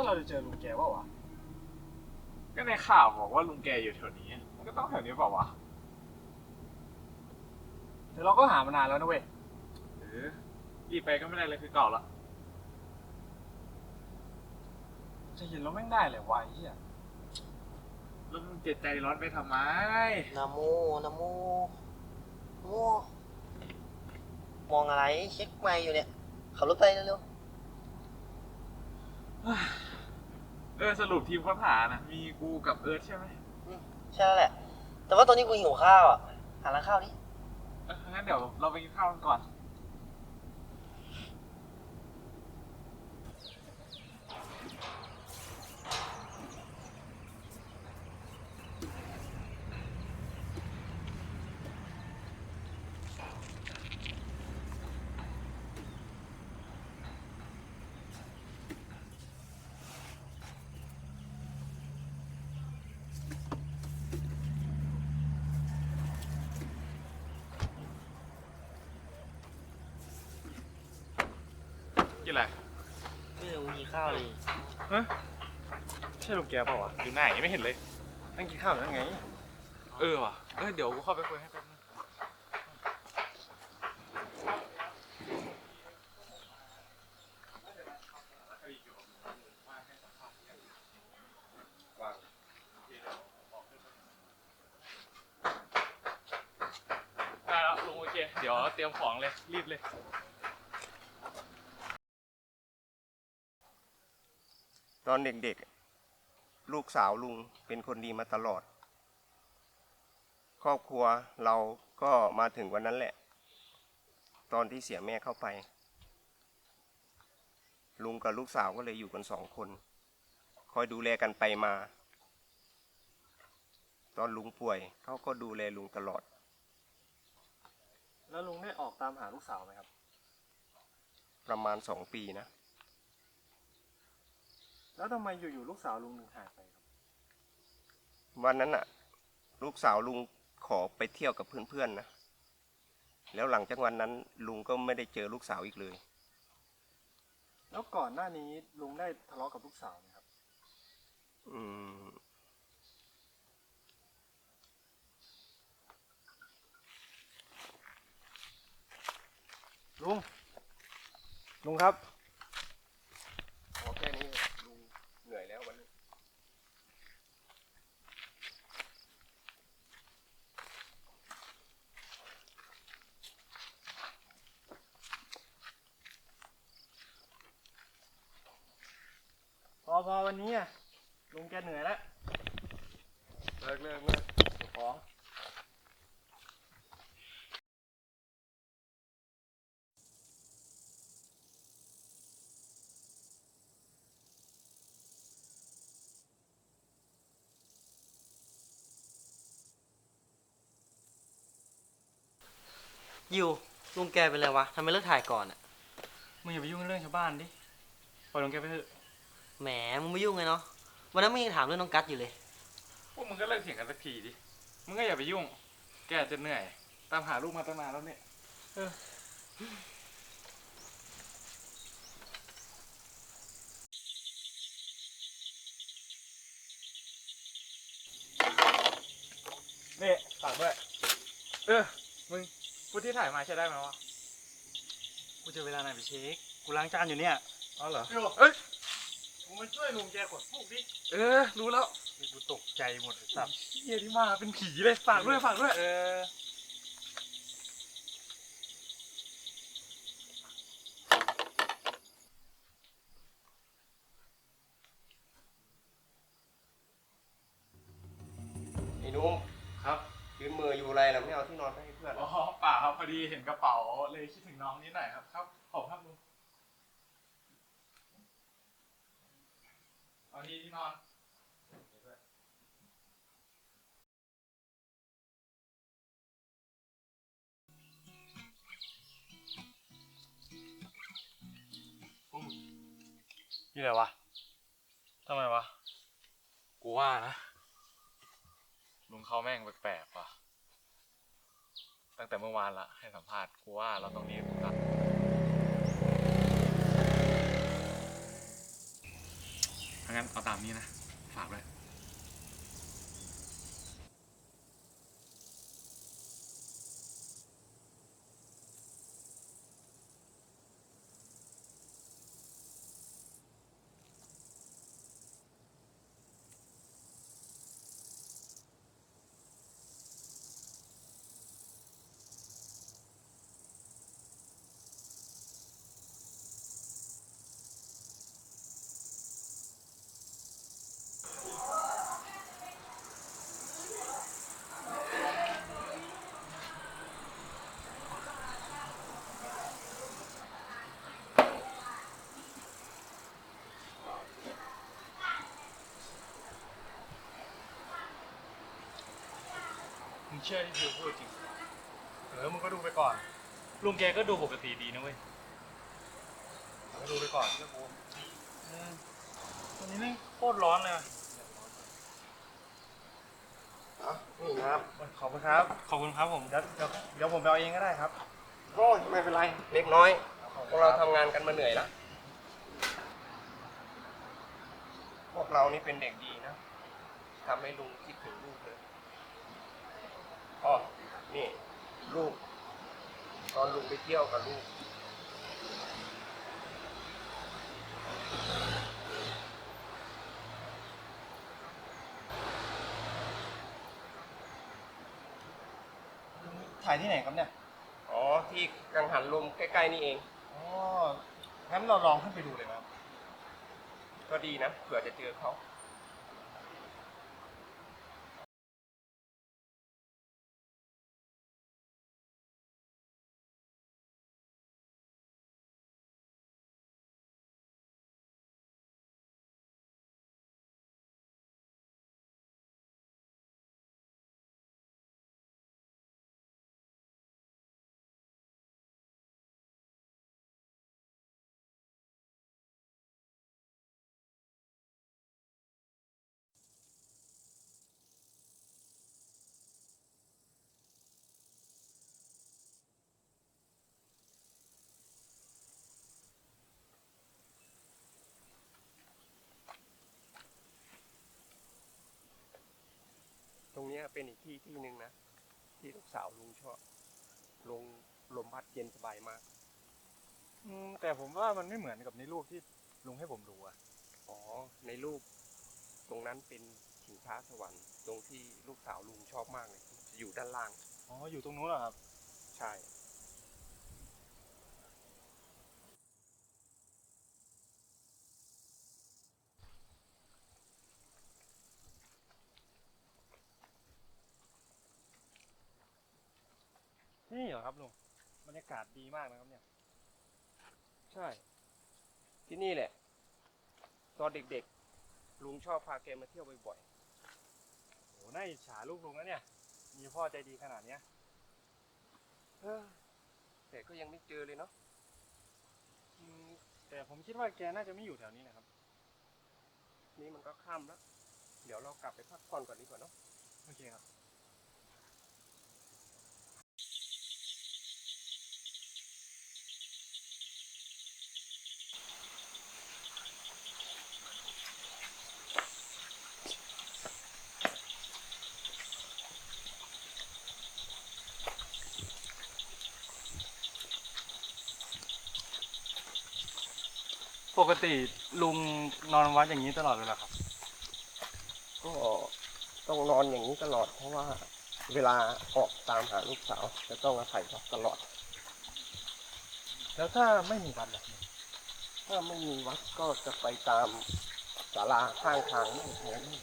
ว่าเราจะเจอลุงแกว่าวะก็ในข่าวบอกว่าลุงแกอยู่แถวนี้ มันก็ต้องแถวนี้เปล่าวะแต่เราก็หามานานแล้วนะเว้ยเออรีบไปก็ไม่ได้เลยคือเก่าละจะเห็นเราแม่งได้เลยวะไอ้เหี้ยแล้วมึงเจ็บใจร้อนไปทำไม นะโมนะโมโมมองอะไรเช็คไม่อยู่เนี่ย ขับรถไปเร็ว เออสรุปทีมค้นหานะมีกูกับเอิร์ธใช่ไหมๆอืมใช่แล้วแหละ แต่ว่าตอนนี้กูหิวข้าวอะ หาร้านข้าวดิเอองั้นเดี๋ยวเราไปกินข้าวกันก่อน กินอะไรไม่รู้มีข้าวเลยฮะใช่ลุงแกเปล่าวะอยู่ไหนไม่เห็นเลย นั่งกินข้าวอยู่นั่นไง เออว่ะเออเดี๋ยวกูเข้าไปคุยให้แป๊บนึงได้แล้วลุงโอเค เดี๋ยวเตรียมของเลย รีบเลย ตอนเด็กๆ ลูกสาวลุงเป็นคนดีมาตลอด ครอบครัวเราก็มาถึงวันนั้นแหละ ตอนที่เสียแม่เข้าไป ลุงกับลูกสาวก็เลยอยู่กันสองคน คอยดูแลกันไปมา ตอนลุงป่วยเขาก็ดูแลลุงตลอด แล้วลุงได้ออกตามหาลูกสาวไหมครับ ประมาณสองปีนะ แล้วทำไมอยู่ๆลูกสาวลุงถึงหายไปครับ วันนั้นน่ะ ลูกสาวลุงขอไปเที่ยวกับเพื่อนๆนะ แล้วหลังจากวันนั้นลุงก็ไม่ได้เจอลูกสาวอีกเลย แล้วก่อนหน้านี้ลุงได้ทะเลาะกับลูกสาวไหมครับ อืม ลุง ลุงครับ พอแค่นี้ลุงเหนื่อยแล้ววันนี้ พอพอวันนี้อะลุงแกเหนื่อยแล้ว เลิกเลิกเลิก เดี๋ยวของ ยิวลุงแกเป็นไรวะทำไมเลิกถ่ายก่อนอะมึงอย่าไปยุ่งเรื่องชาวบ้านดิปล่อยลุงแกไปเถอะแหมมึงไม่ยุ่งเลยเนาะวันนั้นมึงยังถามเรื่องน้องกัสอยู่เลย พวกมึงก็เลิกเถียงกันสักทีดิ มึงก็อย่าไปยุ่ง แกอาจจะเหนื่อย ตามหาลูกมาตั้งนานแล้วเนี่ยนี่ฝากด้วย เออ มึงพูด ที่ถ่ายมาใช้ได้ไหมวะ กูจะเวลาไหนไปเช็ค กูล้างจานอยู่เนี่ย อ๋อเหรอเอ้ยกูมาช่วยลุงแกขนพวกดิเออ รู้แล้วกูตกใจหมดไอ้สัตว์เฮียที่มาเป็นผีเลย ฝากด้วย ฝากด้วย เออ ไอ้หนุ่ม ครับ ยืนมืออยู่อะไรล่ะไม่เอาที่นอนไปให้เพื่อน อ๋อเปล่าครับพอ ดีเห็นกระเป๋าเลยคิดถึงน้องนิดหน่อยครับครับ ขอบครับลุงเอาที่ที่นอน นี่อะไรวะ ทำไมวะ กูว่านะ ลุงเขาแม่งแปลกๆว่ะ ตั้งแต่เมื่อวานละให้สัมภาษณ์กูว่าเราต้องหนีกูกลับถ้างั้นเอาตามนี้นะ ฝากด้วย ชื่อที่พิวพูดจริง เออมึงก็ดูไปก่อนลุงแกก็ดูปกติดีนะเว้ย มึงก็ดูไปก่อนเชื่อกูวันนี้แม่งโคตรร้อนเลยอะนี่ครับ ขอบคุณครับ ขอบคุณครับผมเดี๋ยวเดี๋ยวเดี๋ยวผมไปเอาเองก็ได้ครับ โอ้ยไม่เป็นไร เล็กน้อย พวกเราทำงานกันมาเหนื่อยแล้วพวกเรานี่เป็นเด็กดีนะทำให้ลุงคิดถึงลูกเลย อ๋อนี่ ลูก ตอนลุงไปเที่ยวกับลูก ถ่ายที่ไหนครับเนี่ย อ๋อ ที่กังหันลมใกล้ๆนี่เอง อ๋อ งั้นเราลองขึ้นไปดูเลยไหมครับ ก็ดีนะ เผื่อจะเจอเขา เนี้ยเป็นอีกที่ที่หนึ่งนะ ที่ลูกสาวลุงชอบลงลมพัดเย็นสบายมากอืมแต่ผมว่ามันไม่เหมือนกับในรูปที่ลุงให้ผมดูอะอ๋อ ในรูป ตรงนั้นเป็นชิงช้าสวรรค์ตรงที่ลูกสาวลุงชอบมากเลยอยู่ด้านล่าง อ๋อ อยู่ตรงนู้นเหรอครับ ใช่ นี่เหรอครับลุงบรรยากาศดีมากนะครับเนี่ย ใช่ ที่นี่แหละ ตอนเด็กๆ ลุงชอบพาแกมาเที่ยวบ่อยๆโหน่าอิจฉาลูกลุงนะเนี่ย มีพ่อใจดีขนาดเนี้ยเออแต่ก็ยังไม่เจอเลยเนาะอืมแต่ผมคิดว่าแกน่าจะไม่อยู่แถวนี้นะครับ นี่มันก็ค่ำแล้ว เดี๋ยวเรากลับไปพักผ่อนก่อนดีกว่าเนาะ โอเคครับ ปกติลุงนอนวัดอย่างนี้ตลอดเลยเหรอครับ ก็ต้องนอนอย่างนี้ตลอด เพราะว่าเวลาออกตามหาลูกสาว จะต้องอาศัยเขาตลอด แล้วถ้าไม่มีวัดล่ะถ้าไม่มีวัดก็จะไปตามศาลาข้างทางนี่แถวนี้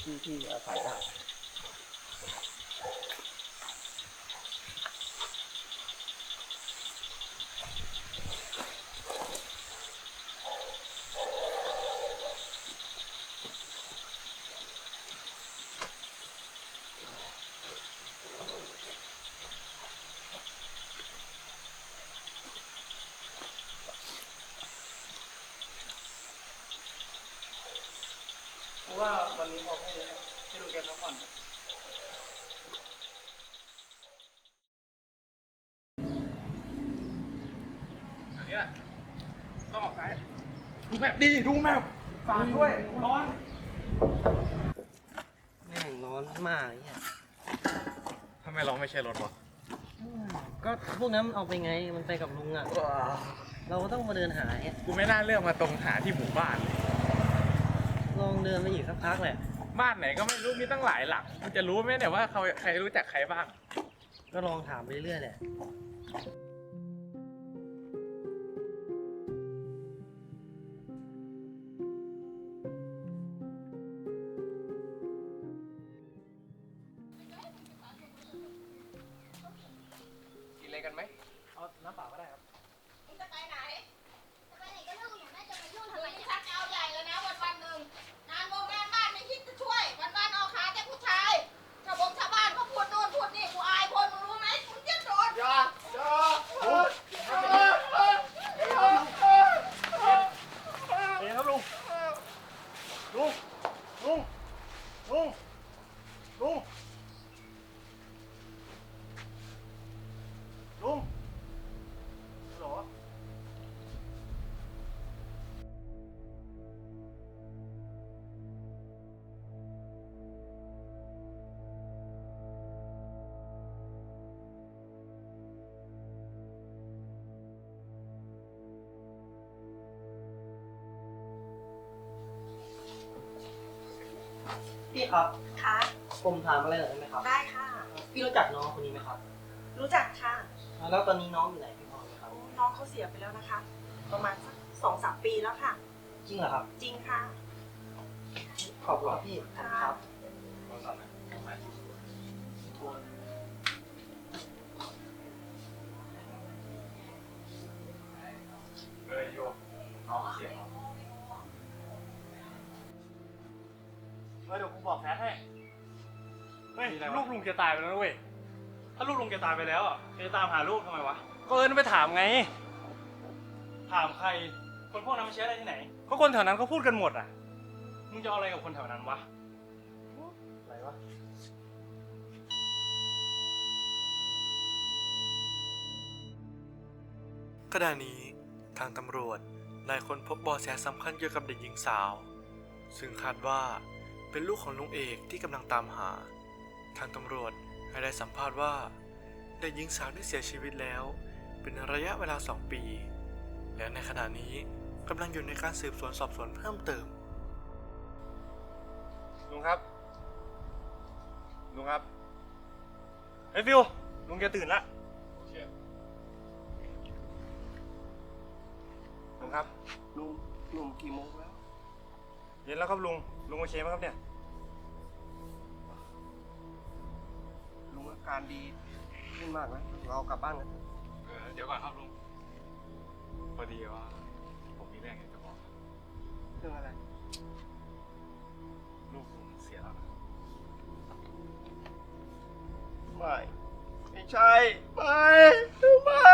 ที่ที่อาศัยได้ เพราะว่าวันนี้พอแค่นี้ให้ลุงแกพักผ่อน เนี่ยต้องออกซ้าย ดู แมพดีดูแมพฝากด้วยร้อนแม่งร้อนมากเนี่ยทำไมเราไม่ใช่รถวะก็พวกนั้นมันเอาไปไงมันไปกับลุงอะ เราก็ต้องมาเดินหาเนี่ยกูไม่น่าเลือกมาตรงหาที่หมู่บ้านเลยลองเดินไปอีกสักพักแหละ บ้านไหนก็ไม่รู้มีตั้งหลายหลังมันจะรู้ไหมเนี่ยว่าเขาใครรู้จักใครบ้าง ก็ลองถามไปเรื่อยๆแหละ พี่ครับค่ะผมถามอะไรหน่อยได้ไหมครับ ได้ค่ะ พี่รู้จักน้องคนนี้ไหมครับ รู้จักค่ะ แล้วตอนนี้น้องอยู่ไหนพี่พอไหมครับ น้องเขาเสียไปแล้วนะคะ ประมาณสักสองสามปีแล้วค่ะ จริงเหรอครับ จริงค่ะ ขอบคุณครับพี่ขอบคุณครับ เฮ้ยเดี๋ยวกูบอกแทนให้ เฮ้ยมีอะไรวะ ลูกลุงจะตายไปแล้วนะเว้ย ถ้าลูกลุงจะตายไปแล้วอะจะตามหาลูกทำไมวะ ก็เอิญไปถามไง ถามใคร คนพวกนั้นมันใช้อะไรที่ไหน ก็คนแถวนั้นเขาพูดกันหมดอะ มึงจะเอาอะไรกับคนแถวนั้นวะ อะไรวะ ขณะนี้ทางตำรวจได้ค้นพบเบาะแสสำคัญเกี่ยวกับเด็กหญิงสาว ซึ่งคาดว่า เป็นลูกของลุงเอกที่กำลังตามหา ทางตำรวจให้ได้สัมภาษณ์ว่าเด็กหญิงสาวได้เสียชีวิตแล้ว เป็นระยะเวลา2ปี และในขณะนี้กำลังอยู่ในการสืบสวนสอบสวนเพิ่มเติมลุงครับลุงครับเฮ้ยฟิวลุงจะตื่นละลุงครับลุงลุงกี่โมงแล้ว เย็นแล้วครับลุง ลุงโอเคไหมครับเนี่ย ลุงอาการดีขึ้นมากนะ เรากลับบ้านกันเออเดี๋ยวก่อนครับลุง พอดีว่า ผมมีเรื่องอยากจะบอกเรื่องอะไร ลูกลุงเสียแล้วนะไม่ ไม่ใช่ ไม่ไม่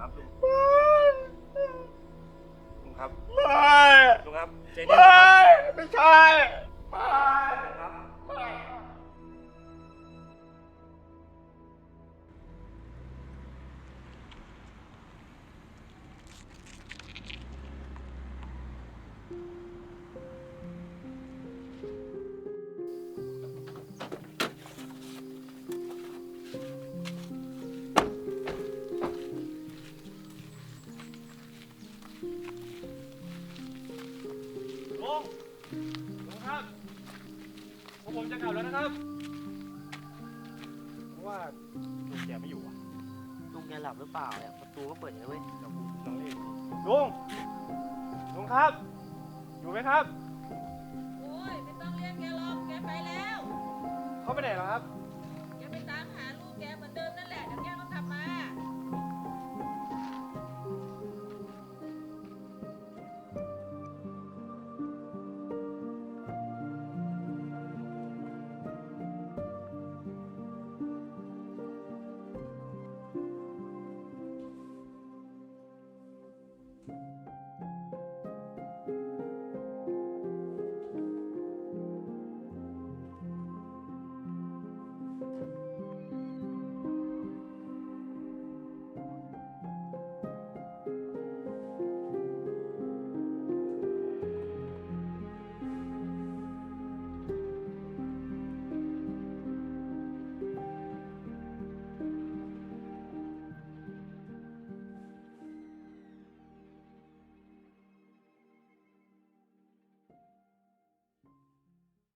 ครับใจเย็นก่อนครับลุงลุงครับไม่ลุงครับใจไม่เย็น ลุงแกหลับหรือเปล่าเนี่ยประตูก็เปิดอยู่นะเว้ยเดี๋ยวผมต้องรีบลุง ลุงครับ อยู่ไหมครับ โอ้ยไม่ต้องเรียกแกหรอกแกไปแล้ว เขาไปไหนแล้วครับ